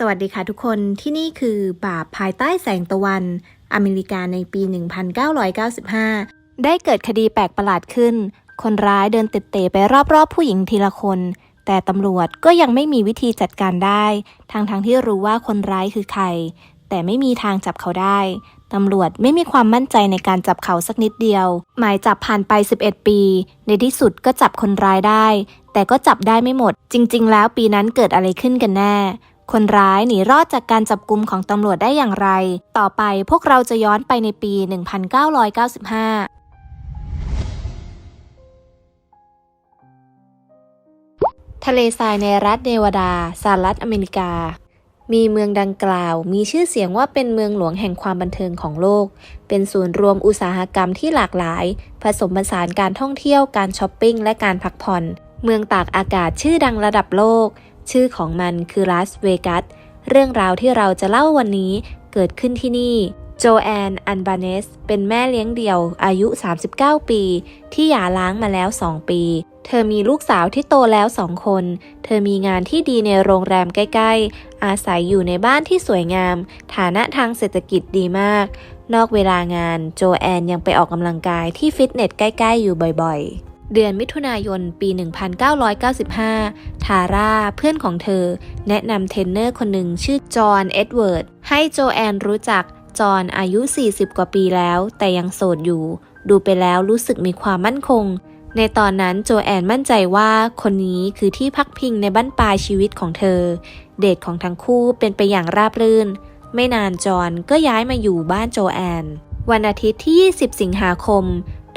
สวัสดีค่ะทุกคนที่นี่คือบาปภายใต้แสงตะวัน อเมริกาในปี 1995 ได้เกิดคดีแปลกประหลาดขึ้น คนร้ายเดินเตะไปรอบๆผู้หญิงทีละคน แต่ตำรวจก็ยังไม่มีวิธีจัดการได้ทั้งๆทที่รู้ว่าคนร้ายคือใคร แต่ไม่มีทางจับเขาได้ ตำรวจไม่มีความมั่นใจในการจับเขาสักนิดเดียว หมายจับผ่านไป 11 ปี ในที่สุดก็จับคนร้ายได้ แต่ก็จับได้ไม่หมด จริง ๆ แล้วปีนั้นเกิดอะไรขึ้นกันแน่ คนร้ายหนีรอดจากการจับกลุ่มของตำรวจได้อย่างไร ต่อไปพวกเราจะย้อนไปในปี 1995ทะเลทรายในรัฐเนวาดา สหรัฐอเมริกา มีเมืองดังกล่าว มีชื่อเสียงว่าเป็นเมืองหลวงแห่งความบันเทิงของโลก เป็นศูนย์รวมอุตสาหกรรมที่หลากหลาย ผสมผสานการท่องเที่ยว การช้อปปิ้ง และการพักผ่อน เมืองตากอากาศชื่อดังระดับโลก ชื่อของมันคือลาสเวกัสเรื่องราวที่เราจะเล่าวันนี้เกิดขึ้นที่นี่โจแอน อันบาเนส เป็นแม่เลี้ยงเดี่ยวอายุ 39 ปี ที่หย่าร้างมาแล้ว 2 ปี เธอมีลูกสาวที่โตแล้วสองคน เธอมีงานที่ดีในโรงแรมใกล้ ๆ อาศัยอยู่ในบ้านที่สวยงาม ฐานะทางเศรษฐกิจดีมาก นอกเวลางาน โจแอนยังไปออกกำลังกายที่ฟิตเนสใกล้ ๆ อยู่บ่อยๆ เดือนมิถุนายนปี 1995 ทาร่าเพื่อนของเธอ แนะนำเทรนเนอร์คนหนึ่งชื่อจอห์นเอ็ดเวิร์ด ให้โจแอนรู้จัก จอห์นอายุ 40 กว่าปีแล้ว แต่ยังโสดอยู่ ดูไปแล้วรู้สึกมีความมั่นคง ในตอนนั้นโจแอนมั่นใจว่าคนนี้คือที่พักพิงในบ้านปลายชีวิตของเธอ เดทของทั้งคู่เป็นไปอย่างราบรื่น ไม่นานจอห์นก็ย้ายมาอยู่บ้านโจแอนวันอาทิตย์ที่ 20 สิงหาคม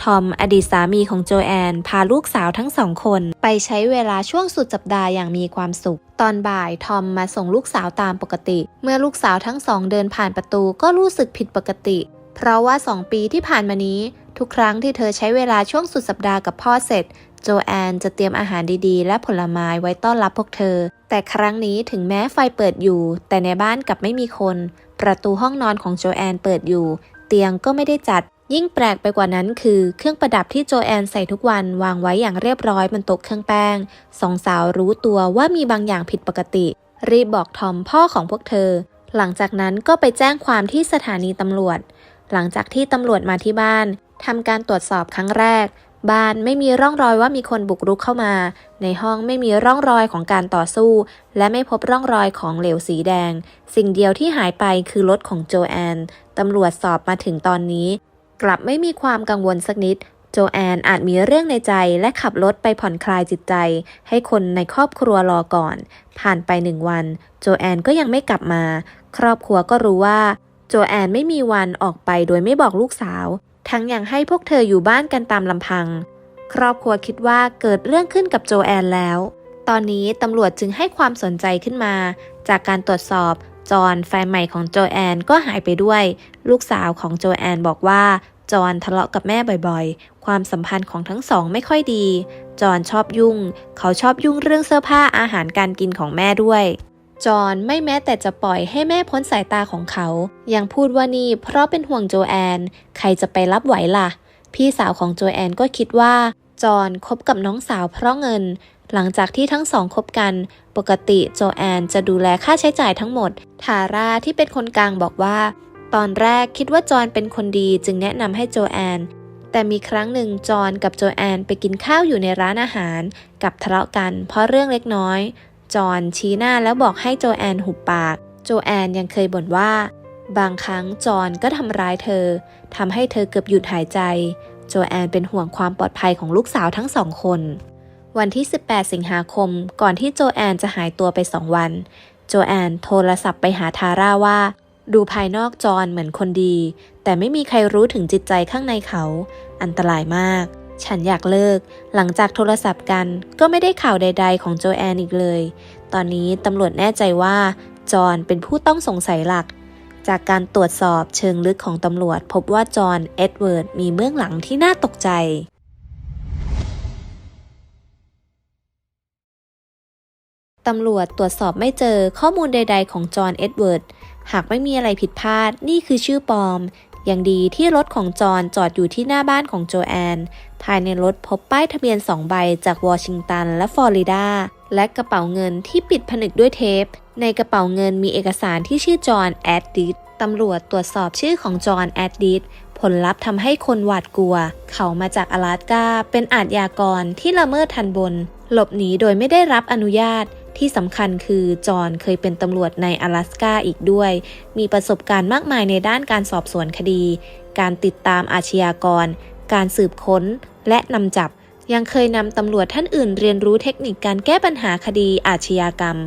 ทอมอดีตสามีของโจแอน พาลูกสาวทั้งสองคน ไปใช้เวลาช่วงสุดสัปดาห์อย่างมีความสุข ตอนบ่ายทอมมาส่งลูกสาวตามปกติ เมื่อลูกสาวทั้งสองเดินผ่านประตูก็รู้สึกผิดปกติ เพราะว่าสองปีที่ผ่านมานี้ ทุกครั้งที่เธอใช้เวลาช่วงสุดสัปดาห์กับพ่อเสร็จ โจแอนจะเตรียมอาหารดีๆ และผลไม้ไว้ต้อนรับพวกเธอ แต่ครั้งนี้ถึงแม้ไฟเปิดอยู่ แต่ในบ้านกลับไม่มีคน ประตูห้องนอนของโจแอนเปิดอยู่ เตียงก็ไม่ได้จัด ยิ่งแปลกไปกว่านั้นคือเครื่องประดับที่โจแอนใส่ทุกวันวางไว้อย่างเรียบร้อยบนโต๊ะเครื่องแป้งสองสาวรู้ตัวว่ามีบางอย่างผิดปกติ รีบบอกทอมพ่อของพวกเธอ หลังจากนั้นก็ไปแจ้งความที่สถานีตำรวจ หลังจากที่ตำรวจมาที่บ้านทำการตรวจสอบครั้งแรก บ้านไม่มีร่องรอยว่ามีคนบุกรุกเข้ามา ในห้องไม่มีร่องรอยของการต่อสู้ และไม่พบร่องรอยของเหลวสีแดง สิ่งเดียวที่หายไปคือรถของโจแอนตำรวจสอบมาถึงตอนนี้ กลับไม่มีความกังวลสักนิด โจแอนอาจมีเรื่องในใจและขับรถไปผ่อนคลายจิตใจ ให้คนในครอบครัวรอก่อน ผ่านไปหนึ่งวัน โจแอนก็ยังไม่กลับมา ครอบครัวก็รู้ว่า โจแอนไม่มีวันออกไปโดยไม่บอกลูกสาว ทั้งยังให้พวกเธออยู่บ้านกันตามลำพัง ครอบครัวคิดว่าเกิดเรื่องขึ้นกับโจแอนแล้ว ตอนนี้ตำรวจจึงให้ความสนใจขึ้นมา จากการตรวจสอบ จอห์นแฟนใหม่ของโจแอนก็หายไปด้วย ลูกสาวของโจแอนบอกว่าจอห์นทะเลาะกับแม่บ่อยๆ ความสัมพันธ์ของทั้งสองไม่ค่อยดี จอห์นชอบยุ่ง เขาชอบยุ่งเรื่องเสื้อผ้าอาหารการกินของแม่ด้วย จอห์นไม่แม้แต่จะปล่อยให้แม่พ้นสายตาของเขา ยังพูดว่านี่เพราะเป็นห่วงโจแอน ใครจะไปรับไหวล่ะ พี่สาวของโจแอนก็คิดว่า จอห์นคบกับน้องสาวเพราะเงิน หลังจากที่ทั้งสองคบกัน ปกติโจแอนจะดูแลค่าใช้จ่ายทั้งหมด ทาร่าที่เป็นคนกลางบอกว่า ตอนแรกคิดว่าจอห์นเป็นคนดีจึงแนะนำให้โจแอน แต่มีครั้งหนึ่งจอห์นกับโจแอนไปกินข้าวอยู่ในร้านอาหาร กับทะเลาะกัน เพราะเรื่องเล็กน้อย จอห์นชี้หน้าแล้วบอกให้โจแอนหุบปาก โจแอนยังเคยบ่นว่า บางครั้งจอห์นก็ทำร้ายเธอทำให้เธอเกือบหยุดหายใจ โจแอนเป็นห่วงความปลอดภัยของลูกสาวทั้งสองคน วันที่ 18 สิงหาคม ก่อนที่โจแอนจะหายตัวไปสองวัน โจแอนโทรศัพท์ไปหาทาร่าว่า ดูภายนอกจอห์นเหมือนคนดี แต่ไม่มีใครรู้ถึงจิตใจข้างในเขา อันตรายมาก ฉันอยากเลิก หลังจากโทรศัพท์กันก็ไม่ได้ข่าวใด ๆ ของโจแอนอีกเลย ตอนนี้ตำรวจแน่ใจว่า จอห์นเป็นผู้ต้องสงสัยหลัก จากการตรวจสอบเชิงลึกของตำรวจ พบว่าจอห์นเอ็ดเวิร์ดมีเบื้องหลังที่น่าตกใจ ตำรวจตรวจสอบไม่เจอข้อมูลใด ๆ ของจอห์นเอ็ดเวิร์ด หากไม่มีอะไรผิดพลาดนี่คือชื่อปลอม อย่างดีที่รถของจอห์นจอดอยู่ที่หน้าบ้านของโจแอน ภายในรถพบป้ายทะเบียน2ใบจากวอชิงตันและฟลอริดา และกระเป๋าเงินที่ปิดผนึกด้วยเทป ในกระเป๋าเงินมีเอกสารที่ชื่อจอห์นแอดดิสตำรวจตรวจสอบชื่อของจอห์นแอดดิสผลลัพธ์ทำให้คนหวาดกลัว เขามาจาก阿拉สกาเป็นอาชญากรที่ละเมิดทันบน หลบหนีโดยไม่ได้รับอนุญาต ที่สำคัญคือจอห์นเคยเป็นตำรวจใน阿拉สกาอีกด้วย มีประสบการณ์มากมายในด้านการสอบสวนคดี การติดตามอาชญากร การสืบค้น และนำจับ ยังเคยนำตำรวจท่านอื่นเรียนรู้เทคนิคการแก้ปัญหาคดีอาชญากรรม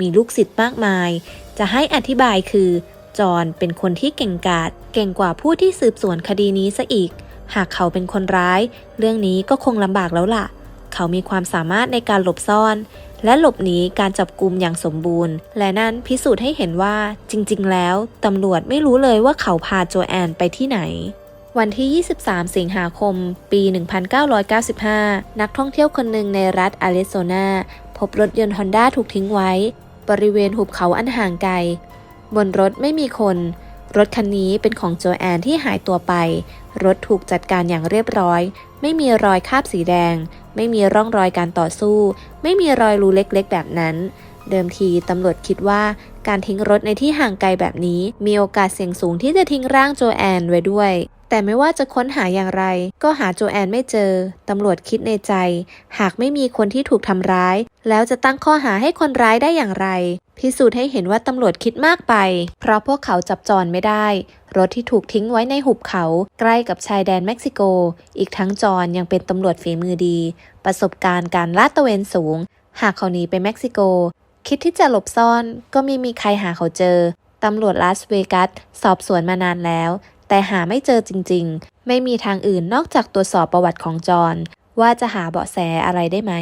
มีลูกศิษย์มากมาย จะให้อธิบายคือ จอห์นเป็นคนที่เก่งกาจเก่งกว่าผู้ที่สืบสวนคดีนี้ซะอีก หากเขาเป็นคนร้าย เรื่องนี้ก็คงลำบากแล้วล่ะ เขามีความสามารถในการหลบซ่อน และหลบหนีการจับกลุ่มอย่างสมบูรณ์ และนั่นพิสูจน์ให้เห็นว่าจริง ๆ แล้วตำรวจไม่รู้เลยว่าเขาพาโจแอนไปที่ไหนวันที่ 23 สิงหาคม ปี 1995 นักท่องเที่ยวคนหนึ่งในรัฐอาริโซนา พบรถยนต์ฮอนด้าถูกทิ้งไว้ บริเวณหุบเขาอันห่างไกล บนรถไม่มีคน รถคันนี้เป็นของโจแอนที่หายตัวไป รถถูกจัดการอย่างเรียบร้อย ไม่มีรอยคาบสีแดง ไม่มีร่องรอยการต่อสู้ ไม่มีรอยรูเล็กๆ แบบนั้น เดิมทีตำรวจคิดว่าการทิ้งรถในที่ห่างไกลแบบนี้ มีโอกาสเสี่ยงสูงที่จะทิ้งร่างโจแอนไว้ด้วย แต่ไม่ว่าจะค้นหาอย่างไร ก็หาโจแอนไม่เจอ ตำรวจคิดในใจ หากไม่มีคนที่ถูกทำร้าย แล้วจะตั้งข้อหาให้คนร้ายได้อย่างไร พิสูจน์ให้เห็นว่าตำรวจคิดมากไป เพราะพวกเขาจับจอนไม่ได้ รถที่ถูกทิ้งไว้ในหุบเขาใกล้กับชายแดนเม็กซิโก อีกทั้งจอนยังเป็นตำรวจฝีมือดี ประสบการณ์การลาดตระเวนสูง หากเขาหนีไปเม็กซิโก คิดที่จะหลบซ่อนก็ไม่มีใครหาเขาเจอ ตำรวจลาสเวกัสสอบสวนมานานแล้ว แต่หาไม่เจอจริง ๆ ไม่มีทางอื่นนอกจากตรวจสอบประวัติของจอห์นว่าจะหาเบาะแสอะไรได้ไหม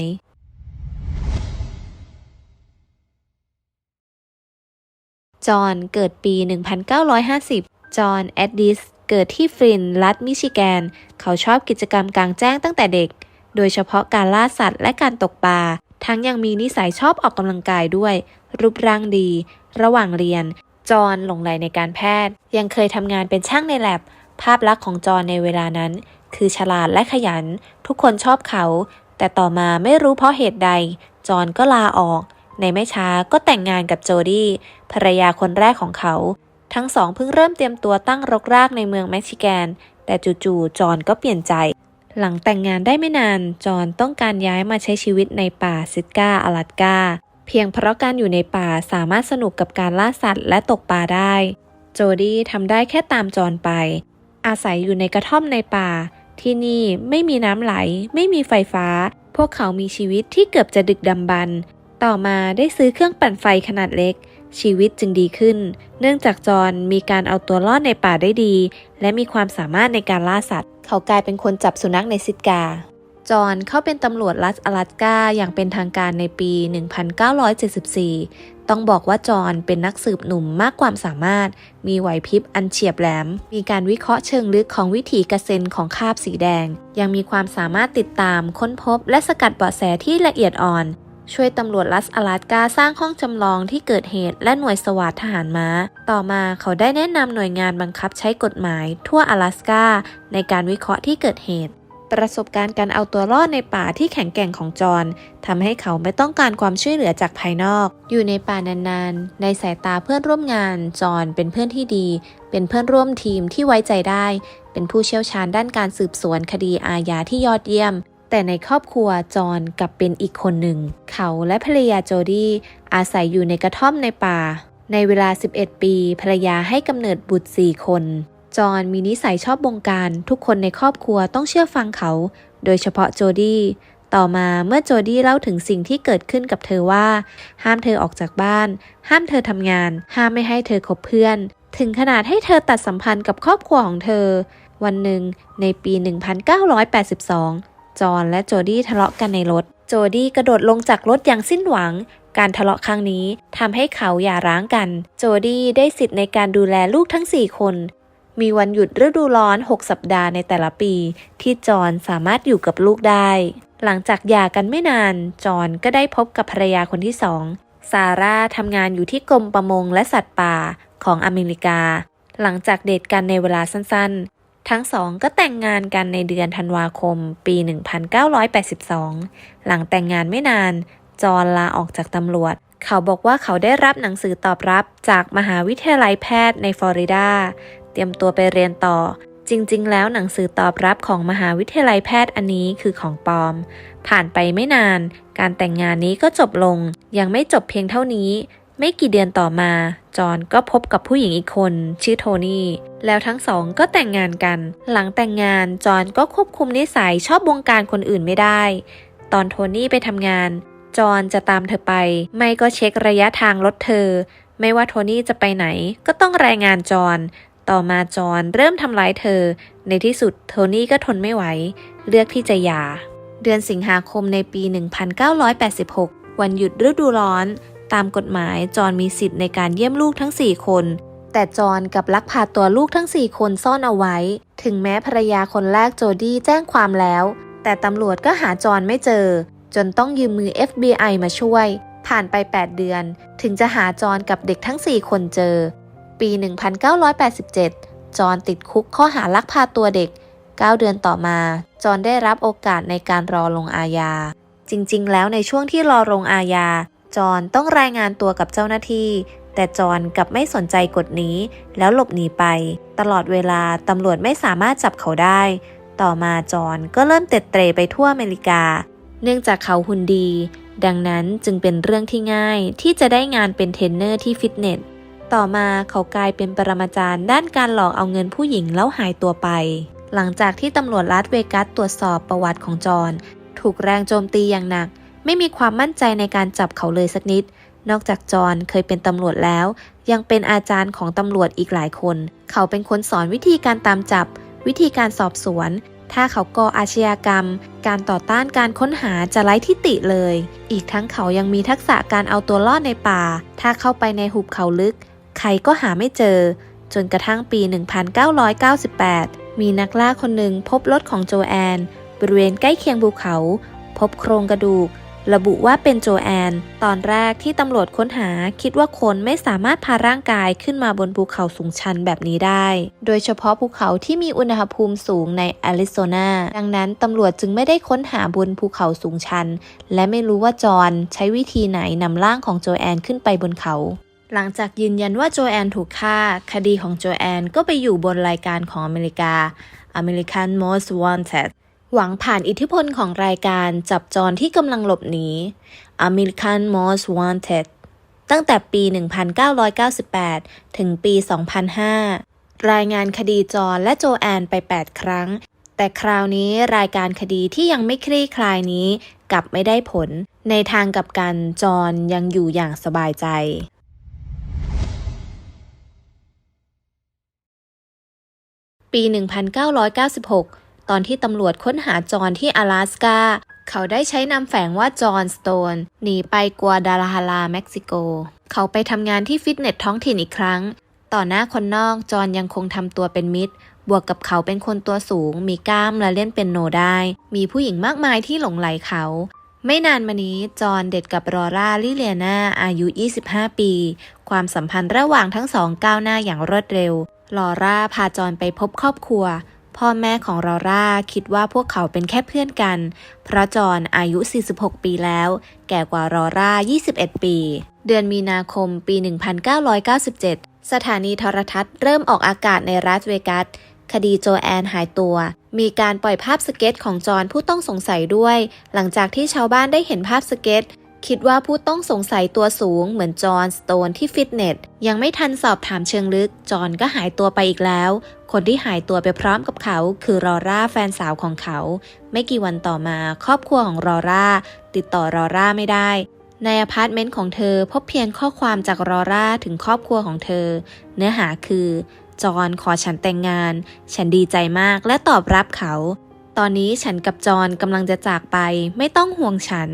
จอห์นเกิดปี 1950 จอห์นแอดดิสเกิดที่ฟรินรัฐมิชิแกน เขาชอบกิจกรรมกลางแจ้งตั้งแต่เด็ก โดยเฉพาะการล่าสัตว์และการตกปลา ทั้งยังมีนิสัยชอบออกกำลังกายด้วย รูปร่างดี ระหว่างเรียน จอห์นหลงใหลในการแพทย์ ยังเคยทำงานเป็นช่างในแลบ ภาพลักษณ์ของจอห์นในเวลานั้น คือฉลาดและขยัน ทุกคนชอบเขา แต่ต่อมาไม่รู้เพราะเหตุใด จอห์นก็ลาออก ในไม่ช้าก็แต่งงานกับโจดี้ภรรยาคนแรกของเขา ทั้งสองเพิ่งเริ่มเตรียมตัวตั้งรกรากในเมืองเม็กซิแกน แต่จู่ๆจอห์นก็เปลี่ยนใจ หลังแต่งงานได้ไม่นาน จอห์นต้องการย้ายมาใช้ชีวิตในป่าซิกาอลาสกา เพียงเพราะการอยู่ในป่าสามารถสนุกกับการล่าสัตว์และตกปลาได้ โจดี้ทำได้แค่ตามจอห์นไป อาศัยอยู่ในกระท่อมในป่า ที่นี่ไม่มีน้ำไหล ไม่มีไฟฟ้า พวกเขามีชีวิตที่เกือบจะดึกดำบรรพ์ต่อมาได้ซื้อเครื่องปั่นไฟขนาดเล็ก ชีวิตจึงดีขึ้น เนื่องจากจอห์นมีการเอาตัวรอดในป่าได้ดี และมีความสามารถในการล่าสัตว์ เขากลายเป็นคนจับสุนัขในซิกา จอห์นเข้าเป็นตำรวจรัฐอลาสกาอย่างเป็นทางการในปี 1974 ต้องบอกว่าจอห์นเป็นนักสืบหนุ่มมากความสามารถ มีไหวพริบอันเฉียบแหลม มีการวิเคราะห์เชิงลึกของวิถีกระเซ็นของคราบสีแดง ยังมีความสามารถติดตามค้นพบและสกัดเบาะแสที่ละเอียดอ่อน ช่วยตำรวจรัฐอลาสกาสร้างห้องจำลองที่เกิดเหตุและหน่วยสวาททหารม้า ต่อมาเขาได้แนะนำหน่วยงานบังคับใช้กฎหมายทั่วอลาสกาในการวิเคราะห์ที่เกิดเหตุประสบการณ์การเอาตัวรอดในป่าที่แข็งแกร่งของจอห์นทำให้เขาไม่ต้องการความช่วยเหลือจากภายนอก อยู่ในป่านานๆ ในสายตาเพื่อนร่วมงาน จอห์นเป็นเพื่อนที่ดี เป็นเพื่อนร่วมทีมที่ไว้ใจได้ เป็นผู้เชี่ยวชาญด้านการสืบสวนคดีอาญาที่ยอดเยี่ยม แต่ในครอบครัวจอห์นกลับเป็นอีกคนหนึ่ง เขาและภรรยาโจดี้อาศัยอยู่ในกระท่อมในป่า ในเวลา 11 ปี ภรรยาให้กำเนิดบุตร 4 คน จอห์นมีนิสัยชอบบงการ ทุกคนในครอบครัวต้องเชื่อฟังเขา โดยเฉพาะโจดี้ต่อมาเมื่อโจดี้เล่าถึงสิ่งที่เกิดขึ้นกับเธอว่า ห้ามเธอออกจากบ้าน ห้ามเธอทำงาน ห้ามไม่ให้เธอคบเพื่อน ถึงขนาดให้เธอตัดสัมพันธ์กับครอบครัวของเธอ วันหนึ่งในปี 1982 จอห์นและโจดี้ทะเลาะกันในรถ โจดี้กระโดดลงจากรถอย่างสิ้นหวัง การทะเลาะครั้งนี้ทำให้เขาหย่าร้างกัน โจดี้ได้สิทธิ์ในการดูแลลูกทั้ง 4 คน มีวันหยุดฤดูร้อน 6 สัปดาห์ในแต่ละปี ที่จอห์นสามารถอยู่กับลูกได้ หลังจากหย่ากันไม่นาน จอห์นก็ได้พบกับภรรยาคนที่สองซาร่าทำงานอยู่ที่กรมประมงและสัตว์ป่าของอเมริกา หลังจากเดทกันในเวลาสั้น ทั้งสองก็แต่งงานกันในเดือนธันวาคมปี 1982 หลังแต่งงานไม่นาน จอห์นลาออกจากตำรวจ เขาบอกว่าเขาได้รับหนังสือตอบรับจากมหาวิทยาลัยแพทย์ในฟลอริดา เตรียมตัวไปเรียนต่อ จริง ๆ แล้วหนังสือตอบรับของมหาวิทยาลัยแพทย์อันนี้คือของปลอม ผ่านไปไม่นาน การแต่งงานนี้ก็จบลง ยังไม่จบเพียงเท่านี้ ไม่กี่เดือนต่อมา จอห์นก็พบกับผู้หญิงอีกคนชื่อโทนี่ แล้วทั้งสองก็แต่งงานกัน หลังแต่งงานจอห์นก็ควบคุมนิสัยชอบวงการคนอื่นไม่ได้ ตอนโทนี่ไปทำงาน จอห์นจะตามเธอไป ไม่ก็เช็คระยะทางรถเธอ ไม่ว่าโทนี่จะไปไหน ก็ต้องรายงานจอห์นต่อมาจอห์นเริ่มทำร้ายเธอ ในที่สุดโทนี่ก็ทนไม่ไหว เลือกที่จะหย่า เดือนสิงหาคมในปี 1986 วันหยุดฤดูร้อน ตามกฎหมายจอห์นมีสิทธิ์ในการเยี่ยมลูกทั้ง 4 คน แต่จอห์นกับลักพาตัวลูกทั้ง 4 คนซ่อนเอาไว้ ถึงแม้ภรรยาคนแรกโจดี้แจ้งความแล้ว แต่ตำรวจก็หาจอห์นไม่เจอ จนต้องยืมมือ FBI มาช่วย ผ่านไป 8 เดือน ถึงจะหาจอห์นกับเด็กทั้ง 4 คนเจอ ปี 1987 จอห์นติดคุกข้อหาลักพาตัวเด็ก 9 เดือนต่อมา จอห์นได้รับโอกาสในการรอลงอาญาจริง ๆ แล้วในช่วงที่รอลงอาญา จอนต้องรายงานตัวกับเจ้าหน้าที่ แต่จอนกลับไม่สนใจกฎนี้ แล้วหลบหนีไป ตลอดเวลาตำรวจไม่สามารถจับเขาได้ ต่อมาจอนก็เริ่มเตะเตรไปทั่วอเมริกา เนื่องจากเขาหุ่นดี ดังนั้นจึงเป็นเรื่องที่ง่ายที่จะได้งานเป็นเทรนเนอร์ที่ฟิตเนสต่อมาเขากลายเป็นปรมาจารย์ด้านการหลอกเอาเงินผู้หญิงแล้วหายตัวไป หลังจากที่ตำรวจรัฐเวกัสตรวจสอบประวัติของจอนถูกแรงโจมตีอย่างหนัก ไม่มีความมั่นใจในการจับเขาเลยสักนิด นอกจากจอห์นเคยเป็นตำรวจแล้ว ยังเป็นอาจารย์ของตำรวจอีกหลายคน เขาเป็นคนสอนวิธีการตามจับ วิธีการสอบสวน ถ้าเขาก่ออาชญากรรม การต่อต้านการค้นหาจะไร้ทิฏฐิเลย อีกทั้งเขายังมีทักษะการเอาตัวรอดในป่า ถ้าเข้าไปในหุบเขาลึก ใครก็หาไม่เจอ จนกระทั่งปี 1998 มีนักล่าคนหนึ่งพบรถของโจแอน บริเวณใกล้เคียงภูเขา พบโครงกระดูก ระบุว่าเป็นโจแอน ตอนแรกที่ตำรวจค้นหาคิดว่าคนไม่สามารถพาร่างกายขึ้นมาบนภูเขาสูงชันแบบนี้ได้ โดยเฉพาะภูเขาที่มีอุณหภูมิสูงในแอริโซนาดังนั้นตำรวจจึงไม่ได้ค้นหาบนภูเขาสูงชัน และไม่รู้ว่าจอห์นใช้วิธีไหนนำร่างของโจแอนขึ้นไปบนเขาหลังจากยืนยันว่าโจแอนถูกฆ่า คดีของโจแอนก็ไปอยู่บนรายการของอเมริกา American Most Wanted หวังผ่านอิทธิพลของรายการจับจรที่กำลังหลบหนี American Most Wanted ตั้งแต่ปี 1998 ถึงปี 2005 รายงานคดีจอนและโจแอนไป 8 ครั้ง แต่คราวนี้รายการคดีที่ยังไม่คลี่คลายนี้กลับไม่ได้ผล ในทางกับกันจอนยังอยู่อย่างสบายใจปี 1996 ตอนที่ตำรวจค้นหาจอห์นที่阿拉สกาเขาได้ใช้นามแฝงว่าจอห์นสโตนหนีไปกัวดาลาฮาราเม็กซิโก เขาไปทำงานที่ฟิตเนสท้องถิ่นอีกครั้ง ต่อหน้าคนนอกจอห์นยังคงทำตัวเป็นมิตร บวกกับเขาเป็นคนตัวสูง มีกล้ามและเล่นเป็นโนได้ มีผู้หญิงมากมายที่หลงไหลเขา ไม่นานมานี้จอห์นเดทกับรอร่าลิเลียนาอายุ 25 ปี ความสัมพันธ์ระหว่างทั้งสองก้าวหน้าอย่างรวดเร็วลอร่าพาจอห์นไปพบครอบครัว พ่อแม่ของลอร่าคิดว่าพวกเขาเป็นแค่เพื่อนกัน เพราะจอห์นอายุ 46 ปีแล้ว แก่กว่าลอร่า 21 ปี เดือนมีนาคมปี 1997 สถานีโทรทัศน์เริ่มออกอากาศในรัสเวกัส คดีโจแอนหายตัว มีการปล่อยภาพสเก็ตของจอห์นผู้ต้องสงสัยด้วย หลังจากที่ชาวบ้านได้เห็นภาพสเก็ตคิดว่าผู้ต้องสงสัยตัวสูงเหมือนจอห์นสโตนที่ฟิตเนส ยังไม่ทันสอบถามเชิงลึก จอห์นก็หายตัวไปอีกแล้ว คนที่หายตัวไปพร้อมกับเขา คือรอร่าแฟนสาวของเขา ไม่กี่วันต่อมาครอบครัวของรอร่า ติดต่อรอร่าไม่ได้ ในอพาร์ตเมนต์ของเธอพบเพียงข้อความจากรอร่าถึงครอบครัวของเธอ เนื้อหาคือ จอห์นขอฉันแต่งงาน ฉันดีใจมากและตอบรับเขาตอนนี้ฉันกับจอห์นกำลังจะจากไป ไม่ต้องห่วงฉัน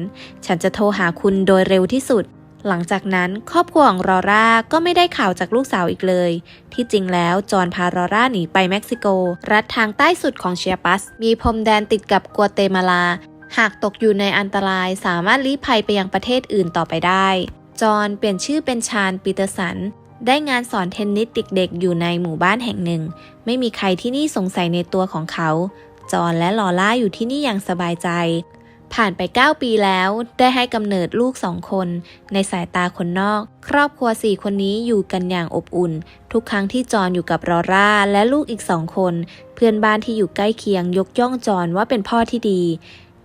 ฉันจะโทรหาคุณโดยเร็วที่สุด หลังจากนั้นครอบครัวของรอร่าก็ไม่ได้ข่าวจากลูกสาวอีกเลย ที่จริงแล้วจอห์นพารอร่าหนีไปเม็กซิโก รัฐทางใต้สุดของเชียปัส มีพรมแดนติดกับกัวเตมาลา หากตกอยู่ในอันตรายสามารถลี้ภัยไปยังประเทศอื่นต่อไปได้ จอห์นเปลี่ยนชื่อเป็นชาญปีเตอร์สัน ได้งานสอนเทนนิสเด็กๆ อยู่ในหมู่บ้านแห่งหนึ่ง ไม่มีใครที่นี่สงสัยในตัวของเขา จอห์นและลอล่าอยู่ที่นี่อย่างสบายใจ ผ่านไป 9 ปีแล้ว ได้ให้กำเนิดลูกสองคน ในสายตาคนนอก ครอบครัวสี่คนนี้อยู่กันอย่างอบอุ่น ทุกครั้งที่จอนอยู่กับรอร่า และลูกอีกสองคน เพื่อนบ้านที่อยู่ใกล้เคียงยกย่องจอนว่าเป็นพ่อที่ดี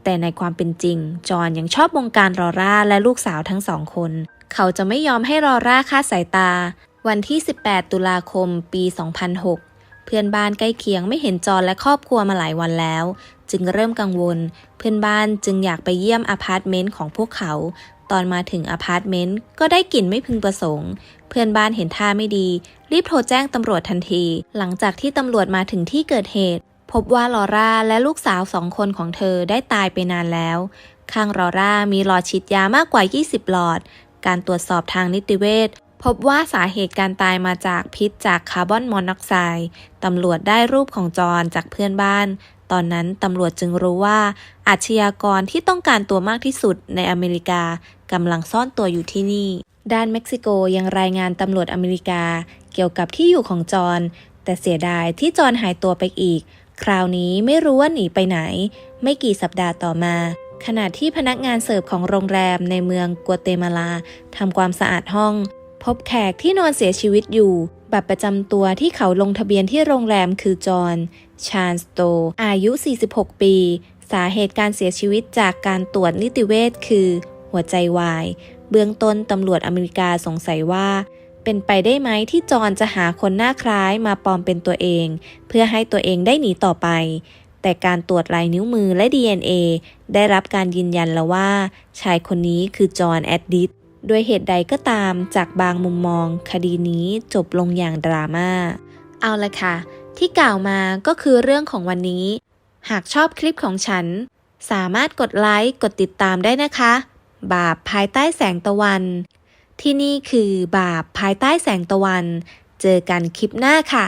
แต่ในความเป็นจริง จอนยังชอบบงการรอร่าและลูกสาวทั้งสองคน เขาจะไม่ยอมให้รอร่าคาดสายตา วันที่ 18 ตุลาคม ปี 2006 เพื่อนบ้านใกล้เคียงไม่เห็นจอนและครอบครัวมาหลายวันแล้ว จึงเริ่มกังวล เพื่อนบ้านจึงอยากไปเยี่ยมอพาร์ตเมนต์ของพวกเขา ตอนมาถึงอพาร์ตเมนต์ก็ได้กลิ่นไม่พึงประสงค์ เพื่อนบ้านเห็นท่าไม่ดี รีบโทรแจ้งตำรวจทันที หลังจากที่ตำรวจมาถึงที่เกิดเหตุ พบว่าลอร่าและลูกสาวสองคนของเธอได้ตายไปนานแล้ว ข้างลอร่ามีหลอดฉีดยามากกว่า 20 หลอด การตรวจสอบทางนิติเวชพบว่าสาเหตุการตายมาจากพิษจากคาร์บอนมอนอกไซด์ ตำรวจได้รูปของจอนจากเพื่อนบ้าน ตอนนั้นตำรวจจึงรู้ว่า อาชญากรที่ต้องการตัวมากที่สุดในอเมริกากำลังซ่อนตัวอยู่ที่นี่ ด้านเม็กซิโกยังรายงานตำรวจอเมริกา เกี่ยวกับที่อยู่ของจอน แต่เสียดายที่จอนหายตัวไปอีก คราวนี้ไม่รู้ว่าหนีไปไหน ไม่กี่สัปดาห์ต่อมา ขณะที่พนักงานเสิร์ฟของโรงแรมในเมืองกัวเตมาลาทำความสะอาดห้อง พบแขกที่นอนเสียชีวิตอยู่ บัตรประจำตัวที่เขาลงทะเบียนที่โรงแรมคือจอห์น ชานสโต อายุ 46 ปี สาเหตุการเสียชีวิตจากการตรวจนิติเวชคือ หัวใจวาย เบื้องต้นตำรวจอเมริกาสงสัยว่า เป็นไปได้ไหมที่จอห์นจะหาคนหน้าคล้ายมาปลอมเป็นตัวเอง เพื่อให้ตัวเองได้หนีต่อไป แต่การตรวจลายนิ้วมือและ DNA ได้รับการยืนยันแล้วว่า ชายคนนี้คือจอห์นแอดดิสด้วยเหตุใดก็ตามจากบางมุมมอง คดีนี้จบลงอย่างดราม่า เอาละค่ะ ที่กล่าวมาก็คือเรื่องของวันนี้ หากชอบคลิปของฉัน สามารถกดไลค์ กดติดตามได้นะคะ บาปภายใต้แสงตะวัน ที่นี่คือบาปภายใต้แสงตะวัน เจอกันคลิปหน้าค่ะ